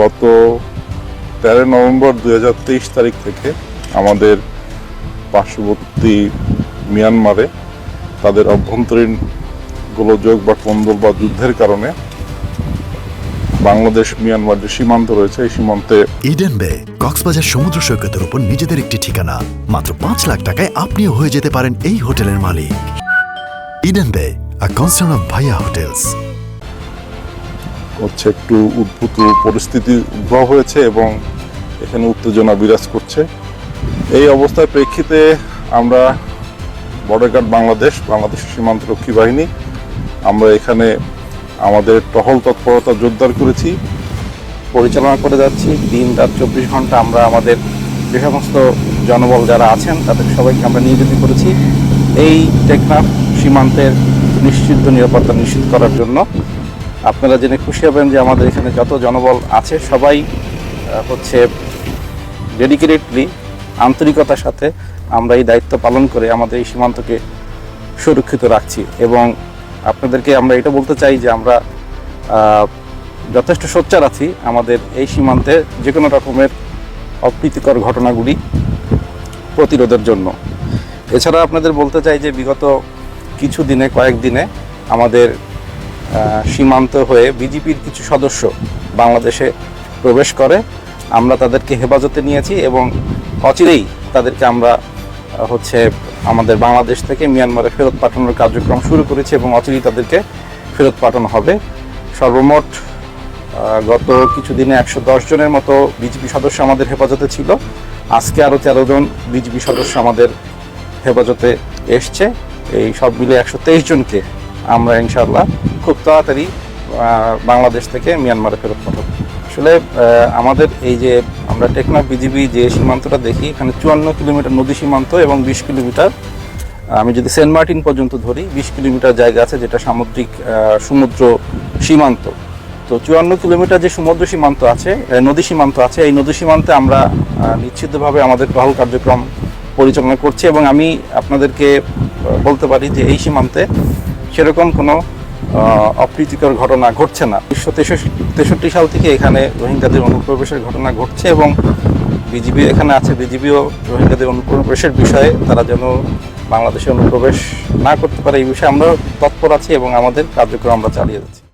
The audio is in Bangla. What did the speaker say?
গত তেরো নভেম্বর দুই হাজার তেইশ তারিখ থেকে আমাদের পার্শ্ববর্তী মিয়ানমারে তাদের অভ্যন্তরীণ গোলযোগ বা কন্দল বা যুদ্ধের কারণে বাংলাদেশ মিয়ানমার যে সীমান্ত রয়েছে, এই সীমান্তে ইডেন বে, কক্সবাজার সমুদ্র সৈকতের উপর নিজেদের একটি ঠিকানা। মাত্র পাঁচ লাখ টাকায় আপনিও হয়ে যেতে পারেন এই হোটেলের মালিক। Eden Bay a concern of ভাইয়া হোটেলস হচ্ছে একটু উদ্ভূত পরিস্থিতি উদ্ভব হয়েছে এবং এখানে উত্তেজনা বিরাজ করছে। এই অবস্থার প্রেক্ষিতে আমরা বর্ডার গার্ড বাংলাদেশ বাংলাদেশ সীমান্তরক্ষী বাহিনী, আমরা এখানে আমাদের টহল তৎপরতা জোরদার করেছি। পরিচালনা করে যাচ্ছি। দিন রাত চব্বিশ ঘণ্টা আমরা আমাদের যে সমস্ত জনবল যারা আছেন, তাদের সবাইকে আমরা নিয়োজিত করেছি। এই টেকনাফ সীমান্তের নিশ্চিত নিরাপত্তা নিশ্চিত করার জন্য আপনারা জেনে খুশি হবেন যে আমাদের এখানে যত জনবল আছে, সবাই হচ্ছে ডেডিকেটেডলি আন্তরিকতার সাথে আমরা এই দায়িত্ব পালন করে আমাদের এই সীমান্তকে সুরক্ষিত রাখছি। এবং আপনাদেরকে আমরা এটা বলতে চাই যে আমরা যথেষ্ট সোচ্চার আছি আমাদের এই সীমান্তে যে কোনো রকমের অপ্রীতিকর ঘটনাগুলি প্রতিরোধের জন্য। এছাড়া আপনাদের বলতে চাই যে বিগত কিছু দিনে, কয়েক দিনে আমাদের সীমান্ত হয়ে বিজেপির কিছু সদস্য বাংলাদেশে প্রবেশ করে। আমরা তাদেরকে হেফাজতে নিয়েছি এবং অচিরেই তাদেরকে আমরা হচ্ছে আমাদের বাংলাদেশ থেকে মিয়ানমারে ফেরত পাঠানোর কার্যক্রম শুরু করেছি এবং অচিরেই তাদেরকে ফেরত পাঠানো হবে। সর্বমোট গত কিছুদিনে একশো দশ জনের মতো বিজেপি সদস্য আমাদের হেফাজতে ছিল। আজকে আরও তেরো জন বিজেপি সদস্য আমাদের হেফাজতে এসছে। এই সব মিলে একশো তেইশ জনকে আমরা ইনশাল্লাহ খুব তাড়াতাড়ি বাংলাদেশ থেকে মিয়ানমারে ফেরত পাঠাবো আসলে আমাদের এই যে আমরা টেকনাফ বিজিবি যে সীমান্তটা দেখি, এখানে চুয়ান্ন কিলোমিটার নদী সীমান্ত এবং বিশ কিলোমিটার আমি যদি সেন্ট মার্টিন পর্যন্ত ধরি, বিশ কিলোমিটার জায়গা আছে যেটা সামুদ্রিক সমুদ্র সীমান্ত। তো চুয়ান্ন কিলোমিটার যে সমুদ্র সীমান্ত আছে নদী সীমান্ত আছে, এই নদী সীমান্তে আমরা নিশ্চিতভাবে আমাদের টহল কার্যক্রম পরিচালনা করছি এবং আমি আপনাদেরকে বলতে পারি যে এই সীমান্তে সেরকম কোনো অপ্রীতিকর ঘটনা ঘটছে না। উনিশশো তেষট্টি সাল থেকে এখানে রোহিঙ্গাদের অনুপ্রবেশের ঘটনা ঘটছে এবং বিজিবি এখানে আছে। বিজিবিও রোহিঙ্গাদের অনুপ্রবেশের বিষয়ে তারা যেন বাংলাদেশে অনুপ্রবেশ না করতে পারে এই বিষয়ে আমরা তৎপর আছি এবং আমাদের কার্যক্রম আমরা চালিয়ে যাচ্ছি।